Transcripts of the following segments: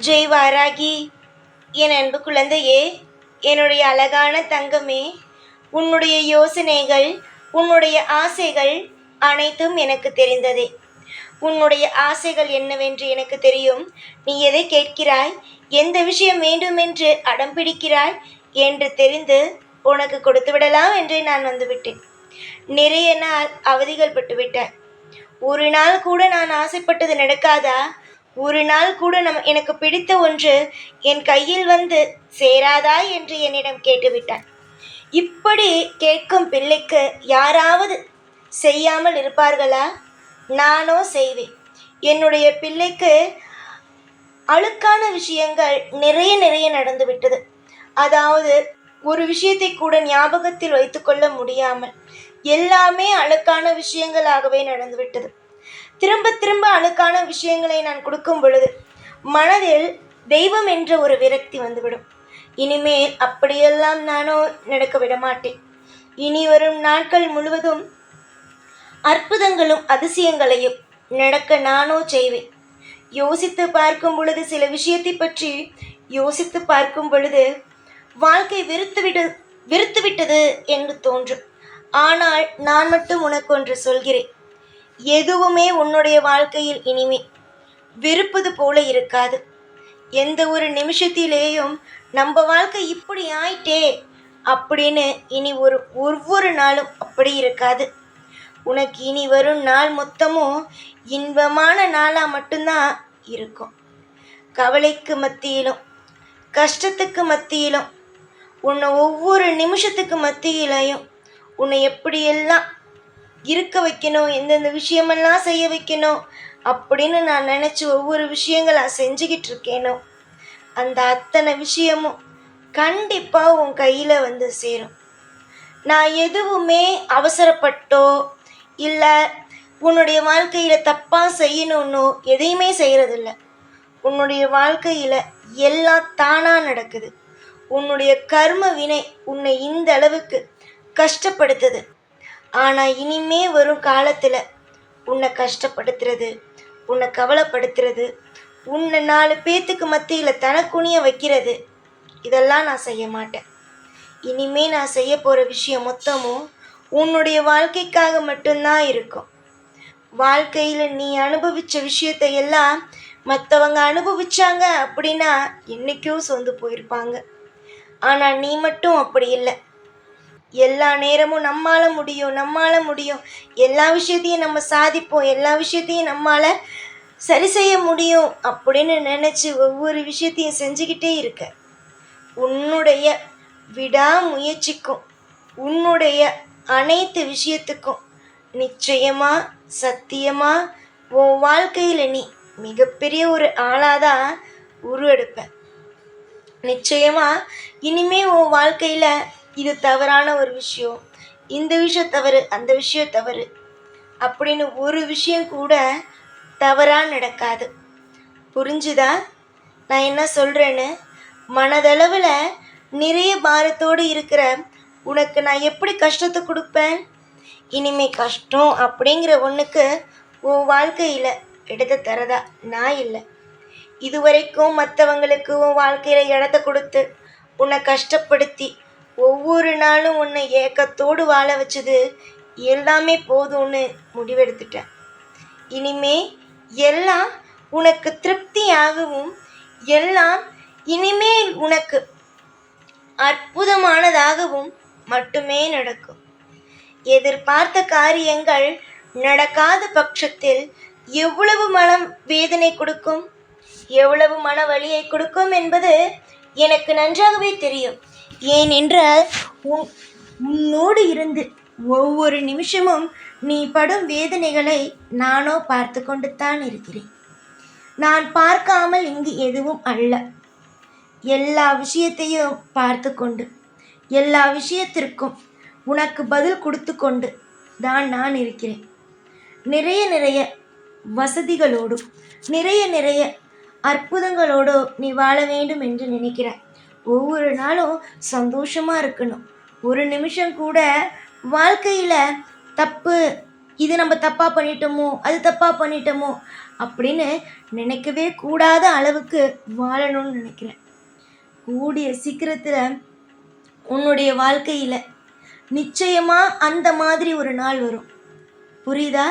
ஜெய் வாராகி என் அன்பு குழந்தையே என்னுடைய அழகான தங்கமே உன்னுடைய யோசனைகள் உன்னுடைய ஆசைகள் அனைத்தும் எனக்கு தெரிந்ததே. உன்னுடைய ஆசைகள் என்னவென்று எனக்கு தெரியும். நீ எதை கேட்கிறாய்? எந்த விஷயம் வேண்டுமென்று அடம் பிடிக்கிறாய் என்று தெரிந்து உனக்கு கொடுத்து விடலாம் என்று நான் வந்துவிட்டேன். நிறைய நாள் அவதிகள் பட்டுவிட்டேன். ஒரு நாள் கூட நான் ஆசைப்பட்டது நடக்காதா? ஒரு நாள் கூட நம் எனக்கு பிடித்த ஒன்று என் கையில் வந்து சேராதா என்று என்னிடம் கேட்டுவிட்டான் இப்படி கேட்கும் பிள்ளைக்கு யாராவது செய்யாமல் இருப்பார்களா? நானோ செய்வேன். என்னுடைய பிள்ளைக்கு அழுக்கான விஷயங்கள் நிறைய நிறைய நடந்துவிட்டது. அதாவது ஒரு விஷயத்தை கூட ஞாபகத்தில் வைத்துக்கொள்ள முடியாமல் எல்லாமே அழுக்கான விஷயங்களாகவே நடந்துவிட்டது. திரும்ப திரும்ப அழுக்கான விஷயங்களை நான் கொடுக்கும் பொழுது மனதில் தெய்வம் என்ற ஒரு விரக்தி வந்துவிடும். இனிமேல் அப்படியெல்லாம் நானோ நடக்க விட மாட்டேன் இனி வரும் நாட்கள் முழுவதும் அற்புதங்களும் அதிசயங்களையும் நடக்க நானோ செய்வேன். யோசித்து பார்க்கும் பொழுது சில விஷயத்தை பற்றி யோசித்து பார்க்கும் பொழுது வாழ்க்கை வெறுத்துவிடு வெறுத்துவிட்டது என்று தோன்றும். ஆனால் நான் மட்டும் உனக்கு ஒன்று சொல்கிறேன். எதுவுமே உன்னுடைய வாழ்க்கையில் இனிமே விருப்பது போல இருக்காது. எந்த ஒரு நிமிஷத்திலேயும் நம்ம வாழ்க்கை இப்படி ஆயிட்டே அப்படின்னு இனி ஒரு ஒவ்வொரு நாளும் அப்படி இருக்காது. உனக்கு இனி வரும் நாள் மொத்தமும் இன்பமான நாளாக மட்டும்தான் இருக்கும். கவலைக்கு மத்தியிலும் கஷ்டத்துக்கு மத்தியிலும் உன்னை ஒவ்வொரு நிமிஷத்துக்கு மத்தியிலையும் உன்னை எப்படியெல்லாம் இருக்க வைக்கணும் எந்தெந்த விஷயமெல்லாம் செய்ய வைக்கணும் அப்படின்னு நான் நினச்சி ஒவ்வொரு விஷயங்களாக செஞ்சுக்கிட்டு இருக்கேனோ அந்த அத்தனை விஷயமும் கண்டிப்பாக உன் கையில் வந்து சேரும். நான் எதுவுமே அவசரப்பட்டோ இல்லை உன்னுடைய வாழ்க்கையில் தப்பாக செய்யணும்னோ எதையுமே செய்கிறதில்ல உன்னுடைய வாழ்க்கையில் எல்லாம் தானாக நடக்குது. உன்னுடைய கர்ம வினை உன்னை இந்த அளவுக்கு கஷ்டப்படுத்துது. ஆனால் இனிமே வரும் காலத்தில் உன்னை கஷ்டப்படுத்துறது உன்னை கவலைப்படுத்துறது உன்னை நாலு பேத்துக்கு மத்தியில் தனக்குனிய வைக்கிறது இதெல்லாம் நான் செய்ய மாட்டேன். இனிமே நான் செய்ய போகிற விஷயம் மொத்தமும் உன்னுடைய வாழ்க்கைக்காக மட்டும்தான் இருக்கும். வாழ்க்கையில் நீ அனுபவித்த விஷயத்தை எல்லாம் மற்றவங்க அனுபவிச்சாங்க அப்படின்னா என்றைக்கும் சொந்து போயிருப்பாங்க. ஆனால் நீ மட்டும் அப்படி இல்லை. எல்லா நேரமும் நம்மால முடியும் நம்மால முடியும். எல்லா விஷயத்தையும் நம்ம சாதிப்போம் எல்லா விஷயத்தையும் நம்மால சரி செய்ய முடியும் அப்படின்னு நினச்சி ஒவ்வொரு விஷயத்தையும் செஞ்சுக்கிட்டே இருக்க. உன்னுடைய விடாமுயற்சிக்கும் உன்னுடைய அனைத்து விஷயத்துக்கும் நிச்சயமா சத்தியமா உன் வாழ்க்கையில் நீ மிகப்பெரிய ஒரு ஆளாக தான் உருவெடுப்ப. நிச்சயமா இனிமே உன் வாழ்க்கையில் இது தவறான ஒரு விஷயம். இந்த விஷயம் தவறு அந்த விஷயம் தவறு அப்படின்னு ஒரு விஷயம் கூட தவறாக நடக்காது. புரிஞ்சுதா? நான் என்ன சொல்கிறேன்னு மனதளவில் நிறைய பாரத்தோடு இருக்கிற உனக்கு நான் எப்படி கஷ்டத்தை கொடுப்பேன்? இனிமே கஷ்டம் அப்படிங்கிற ஒன்றுக்கு உன் வாழ்க்கையில் இடத்த தரதா? நான் இல்லை. இதுவரைக்கும் மற்றவங்களுக்கு உன் வாழ்க்கையில் இடத்த கொடுத்து உன்னை கஷ்டப்படுத்தி ஒவ்வொரு நாளும் உன்னை ஏக்கத்தோடு வாழ வச்சது எல்லாமே போதும்னு முடிவெடுத்துட்டேன். இனிமே எல்லாம் உனக்கு திருப்தியாகவும் எல்லாம் இனிமேல் உனக்கு அற்புதமானதாகவும் மட்டுமே நடக்கும். எதிர்பார்த்த காரியங்கள் நடக்காத பட்சத்தில் எவ்வளவு மனம் வேதனை கொடுக்கும்? எவ்வளவு மன வலியை கொடுக்கும் என்பது எனக்கு நன்றாகவே தெரியும். ஏனென்றால் உன் உன்னோடு இருந்து ஒவ்வொரு நிமிஷமும் நீ படும் வேதனைகளை நானோ பார்த்து கொண்டு தான் இருக்கிறேன். நான் பார்க்காமல் இங்கு எதுவும் அல்ல. எல்லா விஷயத்தையும் பார்த்து கொண்டு எல்லா விஷயத்திற்கும் உனக்கு பதில் கொடுத்து கொண்டு தான் நான் இருக்கிறேன். நிறைய நிறைய வசதிகளோடும் நிறைய நிறைய அற்புதங்களோடு நீ வாழ வேண்டும் என்று நினைக்கிறாய். ஒவ்வொரு நாளும் சந்தோஷமாக இருக்கணும். ஒரு நிமிஷம் கூட வாழ்க்கையில் தப்பு இது நம்ம தப்பாக பண்ணிட்டோமோ அது தப்பாக பண்ணிட்டோமோ அப்படின்னு நினைக்கவே கூடாத அளவுக்கு வாழணும்னு நினைக்கிறேன். கூடிய சீக்கிரத்தில் உன்னுடைய வாழ்க்கையில் நிச்சயமாக அந்த மாதிரி ஒரு நாள் வரும். புரியுதா?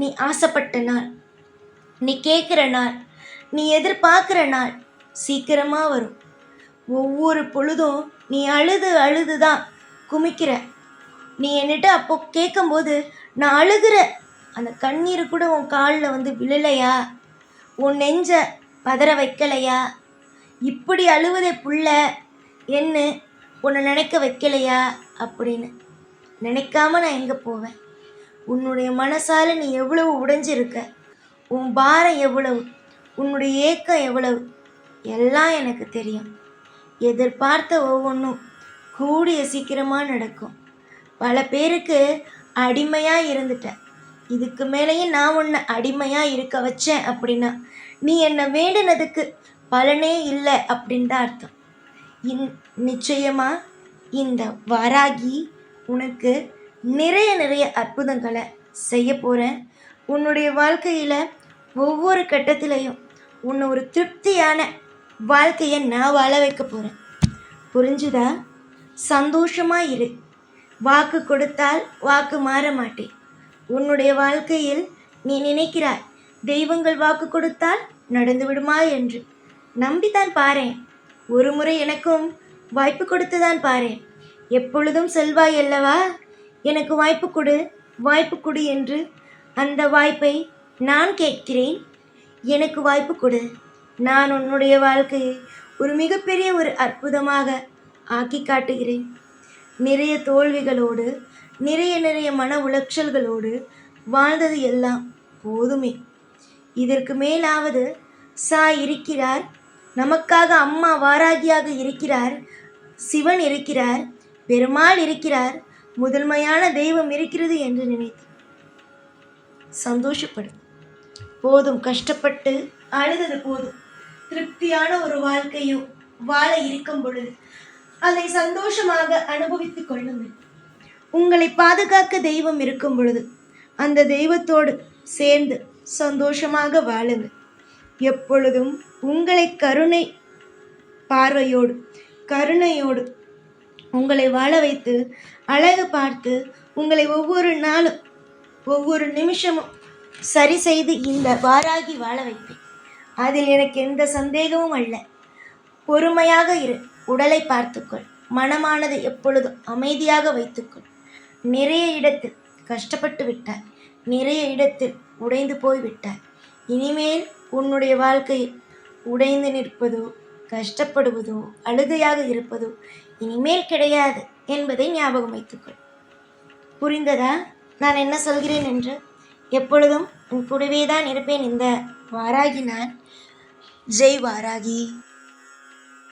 நீ ஆசைப்பட்ட நாள் நீ கேட்குற நாள் நீ எதிர்பார்க்குற நாள் சீக்கிரமாக வரும். ஒவ்வொரு பொழுதும் நீ அழுது அழுது தான் குமிக்கிற. நீ என்கிட்ட அப்போ கேட்கும்போது நான் அழுகிற அந்த கண்ணீர் கூட உன் காலில் வந்து விழலையா? உன் நெஞ்ச பதற வைக்கலையா? இப்படி அழுவதே புள்ள என்ன உன்னை நினைக்க வைக்கலையா? அப்படின்னு. நினைக்காம நான் எங்கே போவேன்? உன்னுடைய மனசால் நீ எவ்வளவு உடைஞ்சிருக்க? உன் பாரம் எவ்வளவு? உன்னுடைய ஏக்கம் எவ்வளவு? எல்லாம் எனக்கு தெரியும். எதிர்பார்த்த ஒவ்வொன்றும் கூடிய சீக்கிரமாக நடக்கும். பல பேருக்கு அடிமையாக இருந்துட்டேன் இதுக்கு மேலேயும் நான் உன்னை அடிமையாக இருக்க வச்சேன் அப்படின்னா நீ என்னை வேண்டினதுக்கு பலனே இல்லை அப்படின்னு தான் அர்த்தம். இன் நிச்சயமாக இந்த வராகி உனக்கு நிறைய நிறைய அற்புதங்களை செய்ய போகிறேன் உன்னுடைய வாழ்க்கையில் ஒவ்வொரு கட்டத்திலையும் உன்னை ஒரு திருப்தியான வாழ்க்கையை நான் வாழ வைக்க போகிறேன் புரிஞ்சுதா? சந்தோஷமாக இரு. வாக்கு கொடுத்தால் வாக்கு மாற மாட்டேன். உன்னுடைய வாழ்க்கையில் நீ நினைக்கிறாய் தெய்வங்கள் வாக்கு கொடுத்தால் நடந்து விடுமா? என்று. நம்பித்தான் பாரேன். ஒரு முறை எனக்கும் வாய்ப்பு கொடுத்துதான் பாரேன். எப்பொழுதும் செல்வாய் அல்லவா? எனக்கு வாய்ப்பு கொடு வாய்ப்பு கொடு என்று அந்த வாய்ப்பை நான் கேட்கிறேன். எனக்கு வாய்ப்பு கொடு. நான் உன்னுடைய வாழ்க்கையை ஒரு மிகப்பெரிய ஒரு அற்புதமாக ஆக்கி காட்டுகிறேன். நிறைய தோல்விகளோடு நிறைய நிறைய மன உளைச்சல்களோடு வாழ்ந்தது எல்லாம் போதுமே. இதற்கு மேலாவது சா இருக்கிறார் நமக்காக அம்மா வாராகியாக இருக்கிறார் சிவன் இருக்கிறார் பெருமாள் இருக்கிறார் முதன்மையான தெய்வம் இருக்கிறது என்று நினைத்து சந்தோஷப்படும் போதும் கஷ்டப்பட்டு அழுதது போதும். திருப்தியான ஒரு வாழ்க்கையும் வாழ இருக்கும் பொழுது அதை சந்தோஷமாக அனுபவித்துக் கொள்ளுங்கள். உங்களை பாதுகாக்க தெய்வம் இருக்கும் பொழுது அந்த தெய்வத்தோடு சேர்ந்து சந்தோஷமாக வாழுங்கள். எப்பொழுதும் உங்களை கருணை பார்வையோடு கருணையோடு உங்களை வாழ வைத்து அழகு பார்த்து உங்களை ஒவ்வொரு நாளும் ஒவ்வொரு நிமிஷமும் சரி செய்து இந்த வாராகி வாழ வைப்பேன். அதில் எனக்கு எந்த சந்தேகமும் அல்ல. பொறுமையாக இரு உடலை பார்த்துக்கொள். மனமானது எப்பொழுதும் அமைதியாக வைத்துக்கொள். நிறைய இடத்தில் கஷ்டப்பட்டு விட்டாய். நிறைய இடத்தில் உடைந்து போய்விட்டாய் இனிமேல் உன்னுடைய வாழ்க்கையில் உடைந்து நிற்பதோ கஷ்டப்படுவதோ அழுகையாக இருப்பதோ இனிமேல் கிடையாது என்பதை ஞாபகம் வைத்துக்கொள். புரிந்ததா? நான் என்ன சொல்கிறேன் என்று எப்பொழுதும் உன் கூடவே தான் இருப்பேன். இந்த வாராகி நான் ஜெய் வாராகி